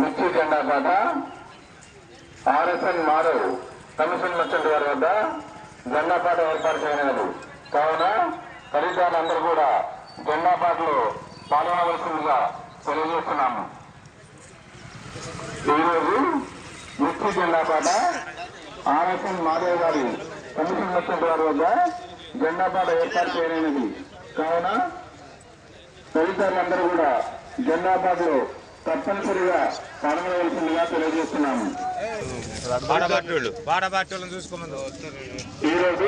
మిర్చి జెండా పాట ఆర్ఎస్ఎన్ మాధవ్ కమిషన్ మర్చెంట్ గారి వద్ద జెండా పాట ఏర్పాటు చేయలేదు కావున ఖరీదారులందరూ కూడా జెండా పాటలో పాల్గొనవలసిందిగా తెలియజేస్తున్నాము. ఈరోజు మిర్చి జెండా పాట ఆర్ఎస్ఎన్ మాధవ్ గారి కమిషన్ మర్చెంట్ గారి వద్ద జెండా పాట ఏర్పాటు చేయలేనిది కావున తదితరులందరూ కూడా జెండా పాటలో తప్పనిసరిగా పాల్గొనవలసిందిగా తెలియజేస్తున్నాము. ఈరోజు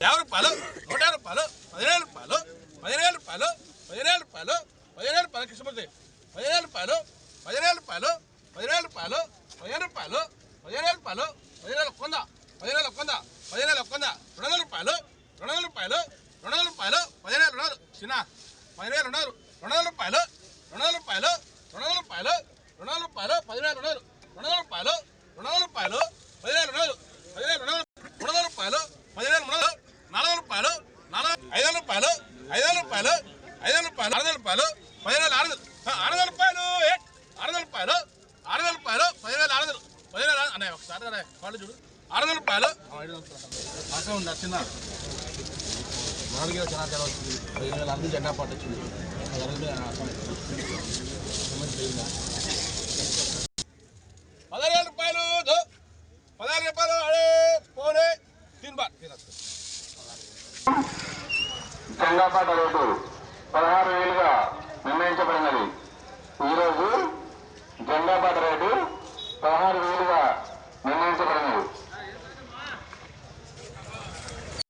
యాభై రూపాయలు నూట యాభై రూపాయలు పదిహేను రూపాయలు పదిహేను రూపాయలు పదిహేను రూపాయలు పదిహేను రూపాయలు కృష్ణమూర్తి. పదిహేను రూపాయలు పదిహేను రూపాయలు పదిహేను రూపాయలు పదిహేను రూపాయలు పదిహేను రూపాయలు పదిహేను కొంద పదిహేను కొంద పదిహేను కొంద రెండు వందల రూపాయలు రెండు వందల రూపాయలు రెండు వందల రూపాయలు పదిహేను రుణాలు చిన్న పదిహేను రుణాలు రెండు వందల రూపాయలు రెండు వందల రూపాయలు రెండు వందల రూపాయలు రెండు వందల రూపాయలు పదిహేను రుణాలు రెండు వందల రూపాయలు రెండు వందల రూపాయలు పదిహేను రుణాలు వందలు పదిహేను రెండు మూడు వందల రూపాయలు పదిహేను రుణాలు నాలుగు వందల రూపాయలు నాలుగు ఐదు వందల రూపాయలు ఐదు వందల రూపాయలు ఐదు వందల రూపాయలు ఆరు వందల రూపాయలు పదిహేను ఆరు వందలు ఆరు వందల రూపాయలు ఆరు వందల రూపాయలు ఆరు వందల రూపాయలు పదివేల ఆరు వందలు పదివేల ఆరు- ఒకసారి అన్నయ్య వాళ్ళు చూడు వందల రూపాయలు? ఆశ ఉంది? చిన్న. నాలుగు వేల చాలా వస్తుంది పదిహేను వేల అందరూ జెండా పాట వచ్చింది. పదహారు రూపాయలు. పదహారు రూపాయలు అడే పోనే జెండాపాట రేటు పదహారు వేలుగా నిర్ణయించబడినది. ఈరోజు జెండాపాట